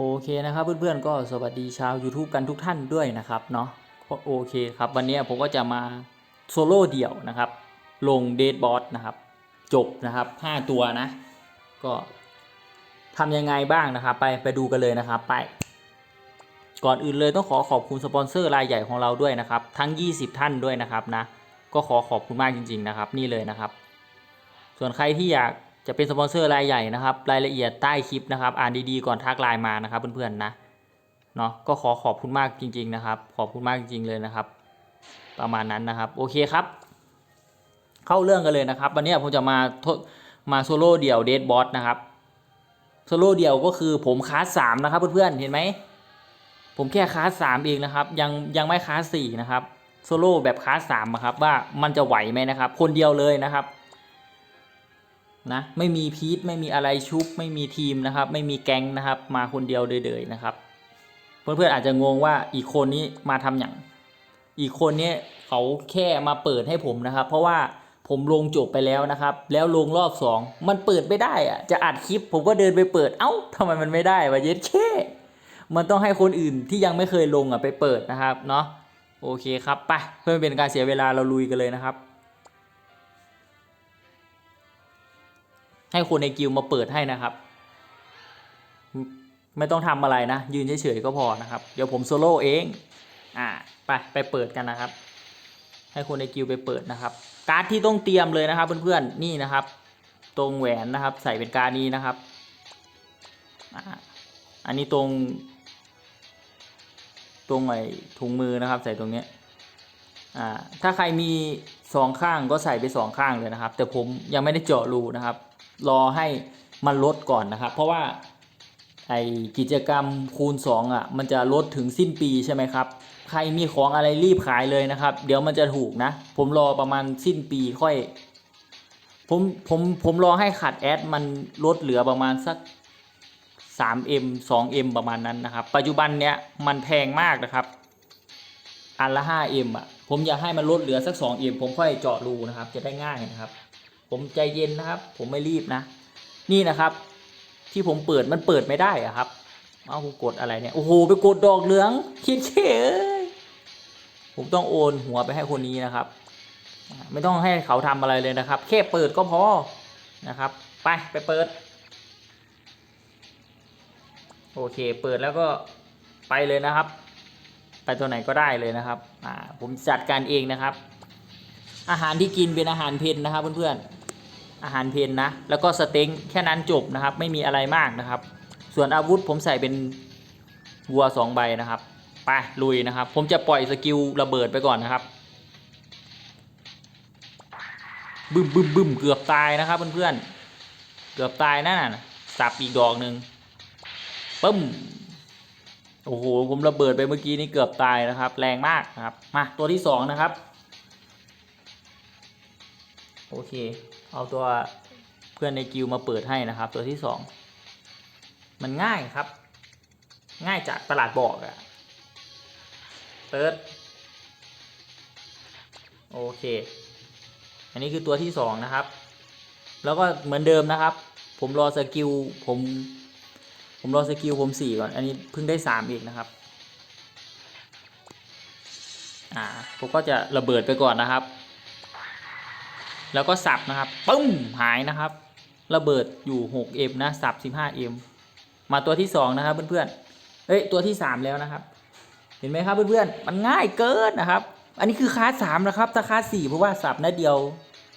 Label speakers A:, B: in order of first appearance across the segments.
A: โอเคนะครับเพื่อนๆก็สวัสดีชาว YouTube กันทุกท่านด้วยนะครับเนาะก็โอเคครับวันนี้ผมก็จะมาโซโล่เดี่ยวนะครับ ลงเดดบอสนะครับ จบนะครับ 5 ตัวนะ ก็ทำยังไงบ้างนะครับ ไปไปดูกันเลยนะครับไป ก่อนอื่นเลยต้องขอขอบคุณสปอนเซอร์รายใหญ่ของเราด้วยนะครับ ทั้ง 20 ท่านด้วยนะครับนะ ก็ขอขอบคุณมากจริง ๆนะครับ นี่เลยนะครับ ส่วนใครที่อยาก จะเป็นสปอนเซอร์รายใหญ่นะครับ รายละเอียดใต้คลิปนะครับ อ่านดีๆก่อนทักไลน์มานะครับเพื่อนๆนะเนาะก็ขอขอบคุณมากจริง ๆนะครับ ขอบคุณมากจริง ๆเลยนะครับ ประมาณนั้นนะครับ โอเคครับ เข้าเรื่องกันเลยนะครับ วันนี้ผมจะมาทดมาโซโล่เดี่ยวเดดบอสนะครับโซโล่เดี่ยวก็คือผมคาสสามนะครับเพื่อนๆเห็นไหมผมแค่คาสสามเองนะครับ ยังยังไม่คาสสี่นะครับโซโล่แบบคาสสามอะครับว่ามันจะไหวไหมนะครับ คนเดียวเลยนะครับ นะไม่มีพีทไม่มีอะไรชุบ ไม่มีทีมนะครับ ไม่มีแก๊งนะครับ มาคนเดียวเดยๆนะครับ เพื่อนๆอาจจะงงว่าอีกคนนี้มาทำอย่าง อีกคนนี้เขาแค่มาเปิดให้ผมนะครับ เพราะว่าผมลงจบไปแล้วนะครับ แล้วลงรอบสองมันเปิดไม่ได้อะจะอัดคลิปผมก็เดินไปเปิดเอ้าทำไมมันไม่ได้วะเย็ดแค่มันต้องให้คนอื่นที่ยังไม่เคยลงอะไปเปิดนะครับเนาะโอเคครับไปเพื่อไม่เป็นการเสียเวลาเราลุยกันเลยนะครับ ให้คนในกิลมาเปิดให้นะครับ ไม่ต้องทำอะไรนะ ยืนเฉยๆก็พอนะครับ เดี๋ยวผมโซโล่เอง อ่าไปไปเปิดกันนะครับ ให้คนในกิลไปเปิดนะครับ การ์ดที่ต้องเตรียมเลยนะครับเพื่อนๆนี่นะครับ ตรงแหวนนะครับ ใส่เป็นการ์ดนี้นะครับอ่าอันนี้ตรง ตรงไอ้ถุงมือนะครับ ใส่ตรงเนี้ยอ่าถ้าใครมีสองข้างก็ใส่ไปสองข้างเลยนะครับ แต่ผมยังไม่ได้เจาะรูนะครับ รอให้มันลดก่อนนะครับ เพราะว่าไอกิจกรรมคูณ2อะมันจะลดถึงสิ้นปีใช่ไหมครับ ใครมีของอะไรรีบขายเลยนะครับ เดี๋ยวมันจะถูกนะ ผมรอประมาณสิ้นปีค่อย ผมผมผมรอให้ขัดแอดมันลดเหลือประมาณสัก 3M 2M ประมาณนั้นนะครับ ปัจจุบันเนี้ยมันแพงมากนะครับ อันละ 5M อะ ผมอยากให้มันลดเหลือสัก 2M ผมค่อยเจาะรูนะครับ จะได้ง่ายนะครับ ผมใจเย็นนะครับ ผมไม่รีบนะ นี่นะครับ ที่ผมเปิดมันเปิดไม่ได้อะครับเอาผมกดอะไรเนี่ยโอ้โหไปกดดอกเหลืองคิดเฉยผมต้องโอนหัวไปให้คนนี้นะครับ ไม่ต้องให้เขาทำอะไรเลยนะครับ แค่เปิดก็พอนะครับ ไปไปเปิด โอเค เปิดแล้วก็ไปเลยนะครับ ไปตัวไหนก็ได้เลยนะครับอ่าผมจัดการเองนะครับ อาหารที่กินเป็นอาหารเพนนะครับเพื่อนๆ อาหารเพนนะ แล้วก็สเต็งแค่นั้นจบนะครับ ไม่มีอะไรมากนะครับ ส่วนอาวุธผมใส่เป็นวัวสองใบนะครับไปลุยนะครับ ผมจะปล่อยสกิลระเบิดไปก่อนนะครับบึ้มบึ้มบึ้มเกือบตายนะครับเพื่อนๆเกือบตายนั่นน่ะสับอีกดอกหนึ่งปึ้มโอ้โหผมระเบิดไปเมื่อกี้นี่เกือบตายนะครับ แรงมากนะครับ มาตัวที่สองนะครับ โอเค เอาตัวเพื่อนในกิวมาเปิดให้นะครับ ตัวที่สองมันง่ายครับ ง่ายจากตลาดบอกอะเปิร์ดโอเค อันนี้คือตัวที่สองนะครับ แล้วก็เหมือนเดิมนะครับ ผมรอสกิลผม ผมรอสกิลผมสี่ก่อน อันนี้เพิ่งได้สามอีกนะครับ อ่า ผมก็จะระเบิดไปก่อนนะครับ แล้วก็สับนะครับปึ้มหายนะครับ ระเบิดอยู่ 6M นะสับ 15M มาตัวที่ 2 นะครับเพื่อนๆเอ้ยตัวที่ 3 แล้วนะครับ เห็นไหมครับเพื่อนๆมันง่ายเกินนะครับ อันนี้คือคาสามนะครับถ้าคาสสี่เพราะว่าสับนัดเดียว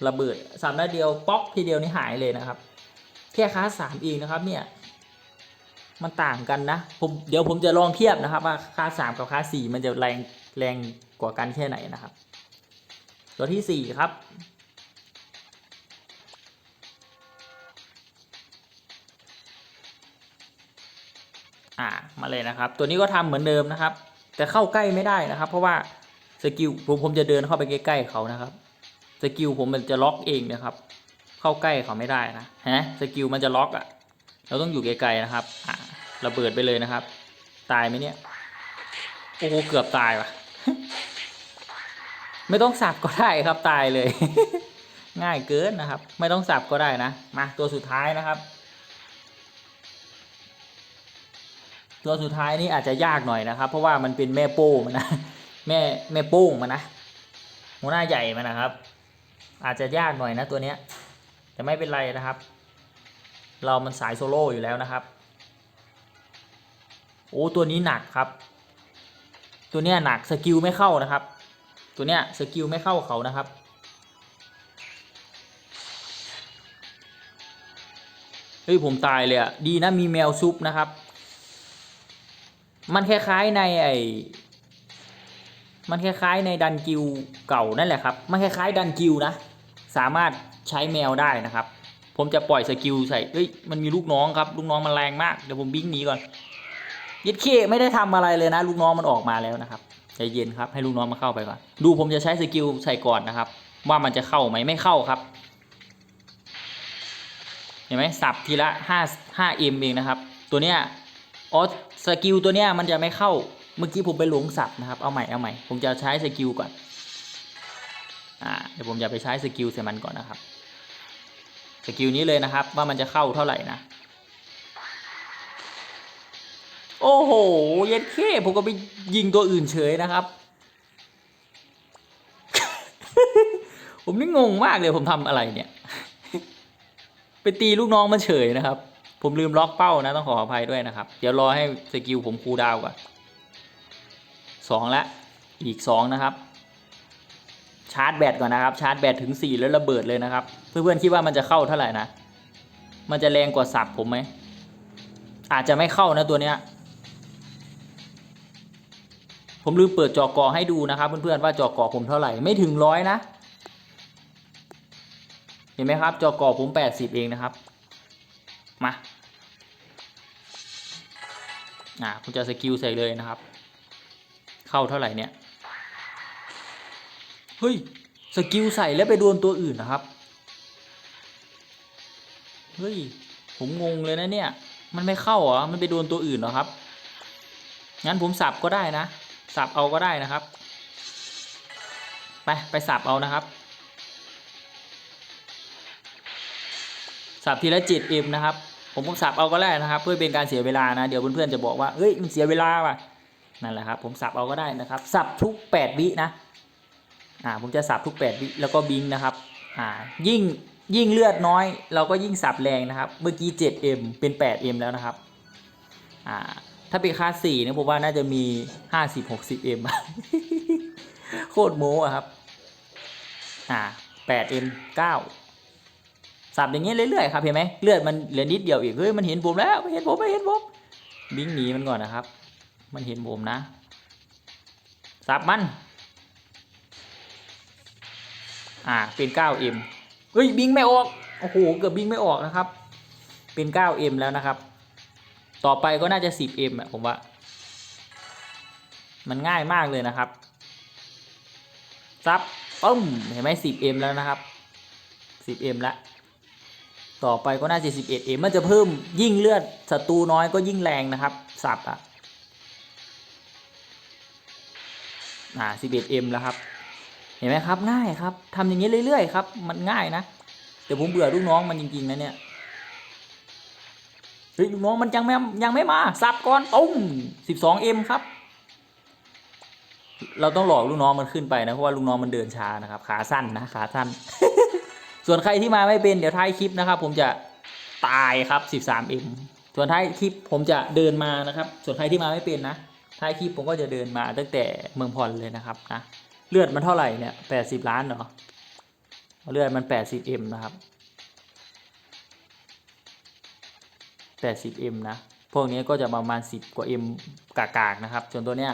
A: ระเบิดสับนัดเดียวป๊อกทีเดียวนี่หายเลยนะครับ แค่คาสามเองนะครับเนี่ยมันต่างกันนะผมเดี๋ยวผมจะลองเทียบนะครับว่าคาสามกับคาสี่มันจะแรงแรงกว่ากันแค่ไหนนะครับ ตัวที่สี่ครับ อ่ามาเลยนะครับ ตัวนี้ก็ทำเหมือนเดิมนะครับ แต่เข้าใกล้ไม่ได้นะครับ เพราะว่าสกิลผมผมจะเดินเข้าไปใกล้ๆเขานะครับสกิลผมมันจะล็อกเองนะครับ เข้าใกล้เขาไม่ได้นะฮะสกิลมันจะล็อกอะ่ะ เราต้องอยู่ไกลๆนะครับอ่าระเบิดไปเลยนะครับ ตายไหมเนี่ยโอ้โหเกือบตายว่ะ ไม่ต้องสับก็ได้ครับตายเลย ง่ายเกินนะครับ ไม่ต้องสับก็ได้นะมาตัวสุดท้ายนะครับ ตัวสุดท้ายนี่อาจจะยากหน่อยนะครับ เพราะว่ามันเป็นแม่โป้มันนะแม่แม่โป้งมันนะหัวหน้าใหญ่มันนะครับ อาจจะยากหน่อยนะตัวเนี้ยแต่ไม่เป็นไรนะครับ เรามันสายโซโล่อยู่แล้วนะครับโอ้ตัวนี้หนักครับ ตัวเนี้ยหนักสกิลไม่เข้านะครับ ตัวเนี้ยสกิลไม่เข้าเขานะครับเฮ้ยผมตายเลยอะดีนะมีแมวซุปนะครับ มันคล้ายๆในไอมันคล้ายๆในดันกิวเก่านั่นแหละครับ มันคล้ายๆดันกิวนะ สามารถใช้แมวได้นะครับ ผมจะปล่อยสกิลใส่เฮ้ย มันมีลูกน้องครับ ลูกน้องมันแรงมาก เดี๋ยวผมบิ้งหนีก่อน ยิดเคไม่ได้ทำอะไรเลยนะ ลูกน้องมันออกมาแล้วนะครับใจเย็นครับ ให้ลูกน้องมาเข้าไปก่อน ดูผมจะใช้สกิลใส่ก่อนนะครับ ว่ามันจะเข้าไหมไม่เข้าครับ เห็นไหมสับทีละ5 5 m เองนะครับ ตัวเนี้ย อ๋อสกิลตัวเนี้ยมันจะไม่เข้า เมื่อกี้ผมไปหลงสับนะครับ เอาใหม่เอาใหม่ ผมจะใช้สกิลก่อน อ่า เดี๋ยวผมจะไปใช้สกิลใส่มันก่อนนะครับ สกิลนี้เลยนะครับ ว่ามันจะเข้าเท่าไหร่นะ โอ้โห เย็ดเข้ผมก็ไปยิงตัวอื่นเฉยนะครับ ผมนี่งงมากเลยผมทำอะไรเนี่ย ไปตีลูกน้องมันเฉยนะครับ ผมลืมล็อกเป้านะ ต้องขออภัยด้วยนะครับ เดี๋ยวรอให้สกิลผมคูดาวก่อนสองละอีกสองนะครับ ชาร์จแบตก่อนนะครับ ชาร์จแบตถึงสี่แล้วระเบิดเลยนะครับ เพื่อนๆคิดว่ามันจะเข้าเท่าไหร่นะ มันจะแรงกว่าสับผมไหมอาจจะไม่เข้านะตัวเนี้ยผมลืมเปิดจอกอให้ดูนะครับ เพื่อนๆว่าจอกอผมเท่าไหร่ไม่ถึงร้อยนะ เห็นไหมครับจอกอผมแปดสิบเองนะครับ มา อ่าคุณจะสกิลใส่เลยนะครับ เข้าเท่าไหร่เนี่ย เฮ้ย สกิลใส่แล้วไปโดนตัวอื่นนะครับ เฮ้ย ผมงงเลยนะเนี่ย มันไม่เข้าเหรอ มันไปโดนตัวอื่นเหรอครับ งั้นผมสับก็ได้นะ สับเอาก็ได้นะครับ ไป ไปสับเอานะครับสับทีละจิตเอ็มนะครับ ผมก็สับเอาก็ได้นะครับ เพื่อเป็นการเสียเวลานะเดี๋ยวเพื่อนๆจะบอกว่าเฮ้ยมันเสียเวลาว่ะนั่นแหละครับ ผมสับเอาก็ได้นะครับ สับทุกแปดวินะอ่าผมจะสับทุกแปดวิแล้วก็บิงนะครับอ่ายิ่งยิ่งเลือดน้อย เราก็ยิ่งสับแรงนะครับ เมื่อกี้ 7M เป็น 8M แล้วนะครับอ่าถ้าเป็นคลาสี่เนี่ยผมว่าน่าจะมี 50 60M โคตรโม้อะครับอ่า 8M 9 สับอย่างเงี้ยเรื่อยๆครับเห็นไหมเลือดมันเหลือนิดเดียวอีกเฮ้ยมันเห็นผมแล้วไม่เห็นผมไม่เห็นผมบิงหนีมันก่อนนะครับ มันเห็นผมนะสับมันอ่าเป็น 9M เฮ้ยบิงไม่ออกโอ้โหเกือบบิงไม่ออกนะครับ เป็น 9M แล้วนะครับ ต่อไปก็น่าจะ 10M อะผมว่า มันง่ายมากเลยนะครับซับปุ้มเห็นไหม 10M แล้วนะครับ 10M แล้ว ต่อไปก็น่าจะ 11M มันจะเพิ่มยิ่งเลือดศัตรูน้อยก็ยิ่งแรงนะครับ สับอะอ่า 11M แล้วครับ เห็นไหมครับง่ายครับทำอย่างนี้เรื่อยๆครับ มันง่ายนะแต่ผมเบื่อลูกน้องมันจริงๆนะเนี่ยเฮ้ยลูกน้องมันยังไม่ยังไม่มาสับก่อนตุ้ม 12M ครับ เราต้องหลอกลูกน้องมันขึ้นไปนะเพราะว่าลูกน้องมันเดินช้านะครับ ขาสั้นนะขาสั้น ส่วนใครที่มาไม่เป็นเดี๋ยวท้ายคลิปนะครับ ผมจะตายครับ 13M ส่วนท้ายคลิปผมจะเดินมานะครับ ส่วนใครที่มาไม่เป็นนะท้ายคลิปผมก็จะเดินมาตั้งแต่เมืองพรเลยนะครับนะเลือดมันเท่าไหร่เนี่ย80 ล้านเหรอเลือดมัน 80M นะครับ 80M นะ พวกนี้ก็จะประมาณ 10 กว่า M กากๆนะครับส่วนตัวเนี้ย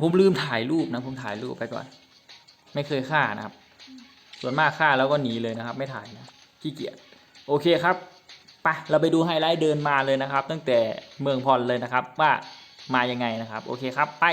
A: ผมลืมถ่ายรูปนะ ผมถ่ายรูปไปก่อน ไม่เคยฆ่านะครับ ส่วนมากฆ่าแล้วก็หนีเลยนะครับ ไม่ถ่ายนะขี้เกียจโอเคครับไปเราไปดูไฮไลท์เดินมาเลยนะครับ ตั้งแต่เมืองพรเลยนะครับว่ามายังไงนะครับ โอเคครับไป